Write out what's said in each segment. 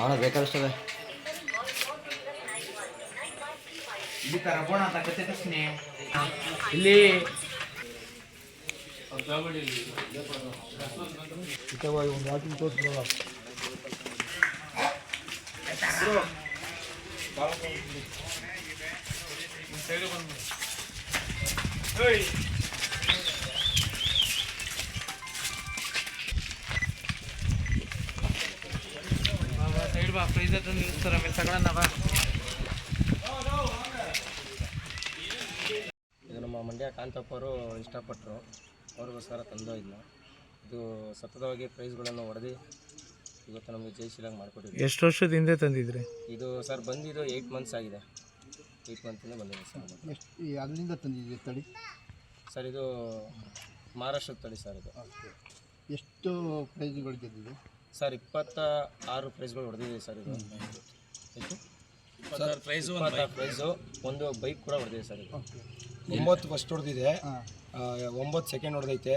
ಅವನ ಬೇಕಾದಷ್ಟದ. ಇಲ್ಲಿ ಅಂತ ಕತೆ ಇಲ್ಲಿ ಸೈಡ್ ಬಾ ಪ್ರೈಸ್ ಹತ್ರ ನಿಲ್ಲಿಸ್ತಾರೆ ಆಮೇಲೆ ತಗೊಳ್ಳೋಣ ಬಾ ಇದು ನಮ್ಮ ಮಂಡ್ಯ ಕಾಂತಪ್ಪ ಅವರು ಇಷ್ಟಪಟ್ಟರು. ಅವ್ರಿಗೋಸ್ಕರ ತಂದು ಇದನ್ನ ಇದು ಸತತವಾಗಿ ಪ್ರೈಸ್ಗಳನ್ನು ಹೊಡೆದು ಇವತ್ತು ನಮಗೆ ಜಯಶೀಲಾಗಿ ಮಾಡಿಕೊಟ್ಟಿದ್ವಿ ಎಷ್ಟು ವರ್ಷದ ಹಿಂದೆ ತಂದಿದ್ರಿ? ಇದು ಸರ್ ಬಂದಿದ್ದು ಏಯ್ಟ್ ಮಂತ್ಸ್ ಆಗಿದೆ. ಏಯ್ಟ್ ಮಂತಿಂದ ಬಂದಿದೆ ಸರ್. ನಮಗೆ. ಅಲ್ಲಿಂದ ತಂದಿದ್ದೀವಿ ತಳಿ? ಸರ್ ಇದು ಮಹಾರಾಷ್ಟ್ರದ ತಳಿ ಸರ್ ಇದು. ಎಷ್ಟು ಪ್ರೈಸ್ಗಳು ಗೆದ್ದಿದೆ ಸರ್ ಇಪ್ಪತ್ತ ಆರು ಪ್ರೈಸ್ಗಳು ಹೊಡೆದಿದ್ದೀವಿ ಸರ್ ಇದು. ಎಷ್ಟು ಇಪ್ಪತ್ತಾರು ಪ್ರೈಸು ಇಪ್ಪತ್ತಾರು ಪ್ರೈಸು ಒಂದು ಬೈಕ್ ಕೂಡ ಹೊಡೆದಿದೆ ಸರ್ ಇದು. ಒಂಬತ್ತು ಫಸ್ಟ್ ಹೊಡೆದಿದೆ. ಒಂಬತ್ತು ಸೆಕೆಂಡ್ ಹೊಡೆದೈತೆ.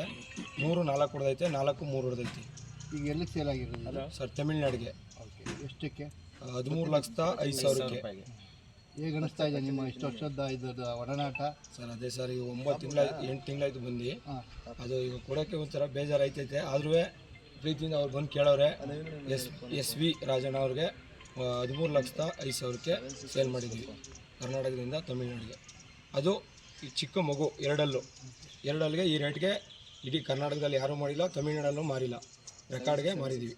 ಮೂರು ನಾಲ್ಕು ಹೊಡೆದೈತೆ. ನಾಲ್ಕು ಮೂರು ಹೊಡೆದೈತೆ. ಈಗ ಎಲ್ಲಿ ಸೇಲ್ ಆಗಿರೋದು ಸರ್ ತಮಿಳ್ನಾಡಿಗೆ. ಓಕೆ. ಎಷ್ಟಕ್ಕೆ? ಹದಿಮೂರು ಲಕ್ಷದ ಐದು ಸಾವಿರ ರೂಪಾಯಿಗೆ. ಹೇಗೆ ಅನಿಸ್ತಾ ಇದೆ ನಿಮ್ಮ ಇಷ್ಟು ವರ್ಷದ ಇದ್ದ ಒಡನಾಟ? ಸರ್ ಅದೇ ಸರ್ ಈಗ ಒಂಬತ್ತು ತಿಂಗಳ ಎಂಟು ತಿಂಗಳಾಯ್ತು ಬಂದು. ಅದು ಈಗ ಕೊಡೋಕ್ಕೆ ಒಂಥರ ಬೇಜಾರಾಯ್ತೈತೆ. ಆದ್ರೂ ಪ್ರೀತಿಯಿಂದ ಅವ್ರು ಬಂದು ಕೇಳೋರೆ. ಎಸ್ ಎಸ್ ವಿ ರಾಜಣ್ಣ ಅವ್ರಿಗೆ ಹದಿಮೂರು ಲಕ್ಷದ ಐದು ಸಾವಿರಕ್ಕೆ ಸೇಲ್ ಮಾಡಿದ್ದೀವಿ ಕರ್ನಾಟಕದಿಂದ ತಮಿಳುನಾಡಿಗೆ. ಅದು ಈ ಚಿಕ್ಕ ಮಗು, ಎರಡಲ್ಲು. ಎರಡಲ್ಲಿಗೆ ಈ ರೇಟ್ಗೆ ಇಡೀ ಕರ್ನಾಟಕದಲ್ಲಿ ಯಾರೂ ಮಾಡಿಲ್ಲ, ತಮಿಳ್ನಾಡಲ್ಲೂ ಮಾರಿಲ್ಲ. ರೆಕಾರ್ಡ್ಗೆ ಮಾರಿದ್ದೀವಿ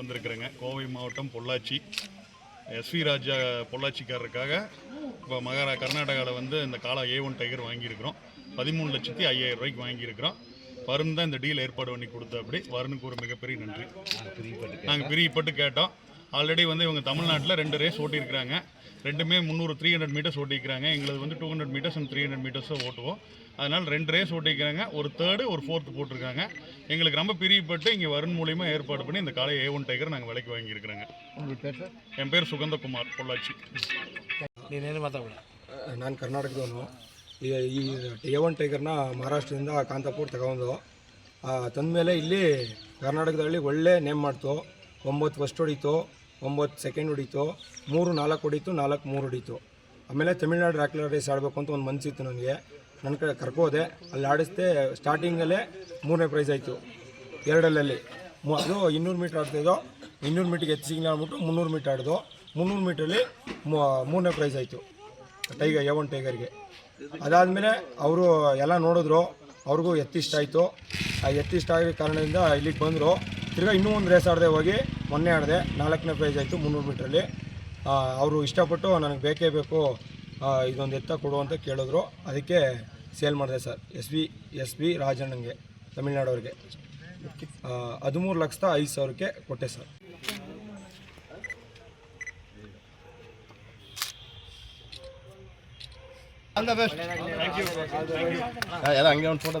வந்திருக்கிறேங்க. கோவை மாவட்டம் பொள்ளாச்சி. எஸ்வி ராஜா பொள்ளாச்சிக்காரருக்காக இப்போ மகாரா கர்நாடகாவில் வந்து இந்த காலா ஏ ஒன் டைகர் வாங்கியிருக்கிறோம். பதிமூணு லட்சத்தி ஐயாயிரம் ரூபாய்க்கு வாங்கியிருக்கிறோம். வருண் தான் இந்த டீல் ஏற்பாடு பண்ணி கொடுத்த அப்படி வருணுக்கு ஒரு மிகப்பெரிய நன்றி. நாங்கள் பிரியப்பட்டு கேட்டோம். ஆல்ரெடி வந்து இவங்க தமிழ்நாட்டில் ரெண்டு ரேஸ் ஓட்டியிருக்கிறாங்க ரெண்டுமே முந்நூறு த்ரீ ஹண்ட்ரட் மீட்டர்ஸ் ஓட்டிக்கிறாங்க எங்களது வந்து two hundred meters and three hundred மீட்டர்ஸும் ஓட்டுவோம் அதனால் ரெண்டு ரேஸ் ஓட்டிக்கிறாங்க ஒரு தேர்டு ஒரு ஃபோர்த்து போட்டிருக்காங்க எங்களுக்கு ரொம்ப பிரியப்பட்டு இங்கே வருண் மூலியமா ஏற்பாடு பண்ணி இந்த காலை ஏ ஒன் டைகர் நாங்கள் விலைக்கு வாங்கியிருக்கிறோங்க ಉಂಗ್ರ ಪೇಟೆ என் பேர் சுகந்தகுமார் பொள்ளாச்சி ನೀನೇನು ಮಾತಾಡ ನಾನು ಕರ್ನಾಟಕದವನು ಈ ಈ ಎ ಒನ್ ಟೈಗರ್ನ ಮಹಾರಾಷ್ಟ್ರದಿಂದ ಕಾಂತಾಪುರ್ ತಗೊಂಡು ತಂದಮೇಲೆ ಇಲ್ಲಿ ಕರ್ನಾಟಕದಲ್ಲಿ ಒಳ್ಳೆ ನೇಮ್ ಮಾಡ್ತು ಒಂಬತ್ತು ಫಸ್ಟ್ ಹೊಡೀತು ಒಂಬತ್ತು ಸೆಕೆಂಡ್ ಹೊಡಿತು, ಮೂರು ನಾಲ್ಕು ಹೊಡಿತು, ನಾಲ್ಕು ಮೂರು ಹೊಡಿತು. ಆಮೇಲೆ ತಮಿಳ್ನಾಡು ರ್ಯಾಕ್ಲರ್ ರೇಸ್ ಆಡಬೇಕು ಅಂತ ಒಂದು ಮನಸ್ಸಿತ್ತು ನನಗೆ. ನನ್ನ ಕಡೆ ಕರ್ಕೋದೆ, ಅಲ್ಲಿ ಆಡಿಸ್ದೆ ಸ್ಟಾರ್ಟಿಂಗಲ್ಲೇ ಮೂರನೇ ಪ್ರೈಸ್ ಆಯಿತು. ಎರಡಲ್ಲಲ್ಲಿ. ಮು- ಅದು ಇನ್ನೂರು ಮೀಟ್ರ್ ಆಡ್ತಿದ್ದೋ ಇನ್ನೂರು ಮೀಟ್ರಿಗೆ ಹೆಚ್ಚು ಸಿಗ್ನಲ್ ಆಡ್ಬಿಟ್ಟು ಮುನ್ನೂರು ಮೀಟ್ರ್ ಆಡಿದೋ, ಮುನ್ನೂರು ಮೀಟ್ರಲ್ಲಿ ಮೂರನೇ ಪ್ರೈಸ್ ಆಯಿತು. ಟೈಗರ್ ಒನ್ ಟೈಗರ್ಗೆ ಅದಾದಮೇಲೆ ಅವರು ಎಲ್ಲ ನೋಡಿದ್ರು, ಅವ್ರಿಗೂ ಎತ್ತಿಷ್ಟ ಆಯಿತು. ಆ ಎತ್ತಿಷ್ಟ ಆಗಿರೋ ಕಾರಣದಿಂದ ಇಲ್ಲಿಗೆ ಬಂದರು. ತಿರ್ಗಾ ಇನ್ನೂ ಒಂದು ರೇಸ್ ಆಡದೆ ಹೋಗಿ ಮೊನ್ನೆ ಆಡಿದೆ. ನಾಲ್ಕನೇ ಪ್ರೈಸ್ ಆಯಿತು ಮುನ್ನೂರು ಮೀಟ್ರಲ್ಲಿ ಅವರು ಇಷ್ಟಪಟ್ಟು ನನಗೆ ಬೇಕೇ ಬೇಕು ಇದೊಂದು ಎತ್ತ ಕೊಡು ಅಂತ ಕೇಳಿದ್ರು. ಅದಕ್ಕೆ ಸೇಲ್ ಮಾಡಿದೆ sir S V S V ರಾಜಣ್ಣಂಗೆ ತಮಿಳ್ನಾಡವ್ರಿಗೆ. ಹದಿಮೂರು ಲಕ್ಷದ ಐದು ಸಾವಿರಕ್ಕೆ ಕೊಟ್ಟೆ ಸರ್. ಎಲ್ಲ ದ ಬೆಸ್ಟ್ ಹಂಗೆ ಒಂದು ಫೋಟೋ